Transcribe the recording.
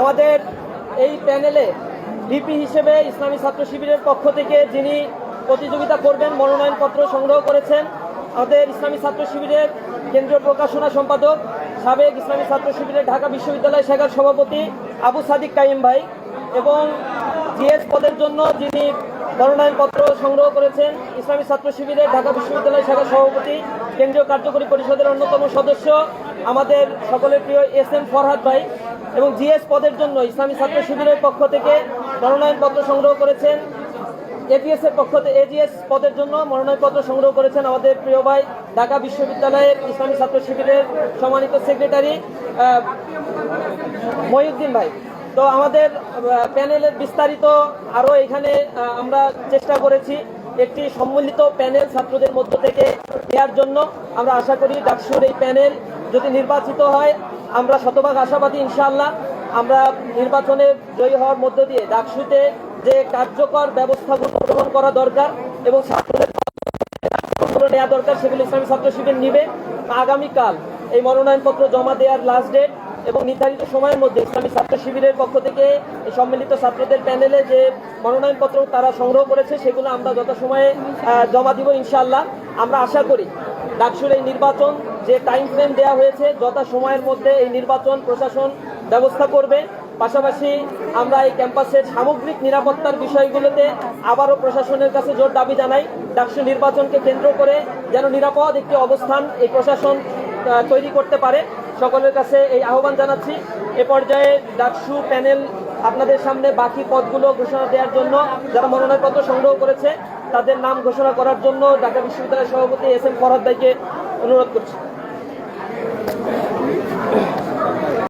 আমাদের এই প্যানেলে ভিপি হিসেবে ইসলামী ছাত্র শিবিরের পক্ষ থেকে যিনি প্রতিযোগিতা করবেন, মনোনয়নপত্র সংগ্রহ করেছেন, আমাদের ইসলামী ছাত্র শিবিরের কেন্দ্রীয় প্রকাশনা সম্পাদক, সাবেক ইসলামী ছাত্র শিবিরের ঢাকা বিশ্ববিদ্যালয় শাখার সভাপতি আবু সাদিক কাইম ভাই এবং জিএস পদের জন্য যিনি মনোনয়নপত্র সংগ্রহ করেছেন, ইসলামী ছাত্র শিবিরের ঢাকা বিশ্ববিদ্যালয় শাখার সভাপতি, কেন্দ্রীয় কার্যকরী পরিষদের অন্যতম সদস্য, আমাদের সকলের প্রিয় এস এম ফরহাদ ভাই। এবং জিএস পদের জন্য ইসলামী ছাত্র শিবিরের পক্ষ থেকে মনোনয়নপত্র সংগ্রহ করেছেন। এপিএস এর পক্ষ থেকে এজিএস পদের জন্য মনোনয়নপত্র সংগ্রহ করেছেন আমাদের প্রিয় ভাই ঢাকা বিশ্ববিদ্যালয়ের ইসলামী ছাত্র শিবিরের সম্মানিত সেক্রেটারি মহিউদ্দিন ভাই। তো আমাদের প্যানেলের বিস্তারিত আরও এখানে আমরা চেষ্টা করেছি। একটি সম্মিলিত প্যানেল ছাত্রদের মধ্য থেকে দেওয়ার জন্য আমরা আশা করি ডাকসুর এই প্যানেল যদি নির্বাচিত হয়, আমরা শতভাগ আশাবাদী ইনশাআল্লাহ। আমরা নির্বাচনে জয়ী হওয়ার মধ্য দিয়ে ডাকসুতে যে কার্যকর ব্যবস্থাগুলো গ্রহণ করা দরকার এবং ছাত্রদের নেওয়া দরকার, সেগুলো ইসলামী ছাত্র শিবির নিবে। আগামীকাল এই মনোনয়নপত্র জমা দেওয়ার লাস্ট ডেট এবং নির্ধারিত সময়ের মধ্যে ইসলামী ছাত্র শিবিরের পক্ষ থেকে এই সম্মিলিত ছাত্রদের প্যানেলে যে মনোনয়নপত্র তারা সংগ্রহ করেছে, সেগুলো আমরা যথাসময়ে জমা দিব ইনশাআল্লাহ। আমরা আশা করি ডাকসুর এই নির্বাচন যে টাইম ফ্রেম দেওয়া হয়েছে যথা সময়ের মধ্যে এই নির্বাচন প্রশাসন ব্যবস্থা করবে। পাশাপাশি আমরা এই ক্যাম্পাসের সামগ্রিক নিরাপত্তার বিষয়গুলোতে আবারও প্রশাসনের কাছে জোর দাবি জানাই। ডাকসু নির্বাচনকে কেন্দ্র করে যেন নিরাপদ একটি অবস্থান এই প্রশাসন তৈরি করতে পারে। সকলের কাছে এই আহ্বান জানাচ্ছি। এ পর্যায়ে ডাকসু প্যানেল আপনাদের সামনে বাকি পদগুলো ঘোষণা দেওয়ার জন্য যারা মনোনয়নপত্র সংগ্রহ করেছে, তাদের নাম ঘোষণা করার জন্য ঢাকা বিশ্ববিদ্যালয়ের সভাপতি এস এম ফরহাদ ভাইকে অনুরোধ করছি।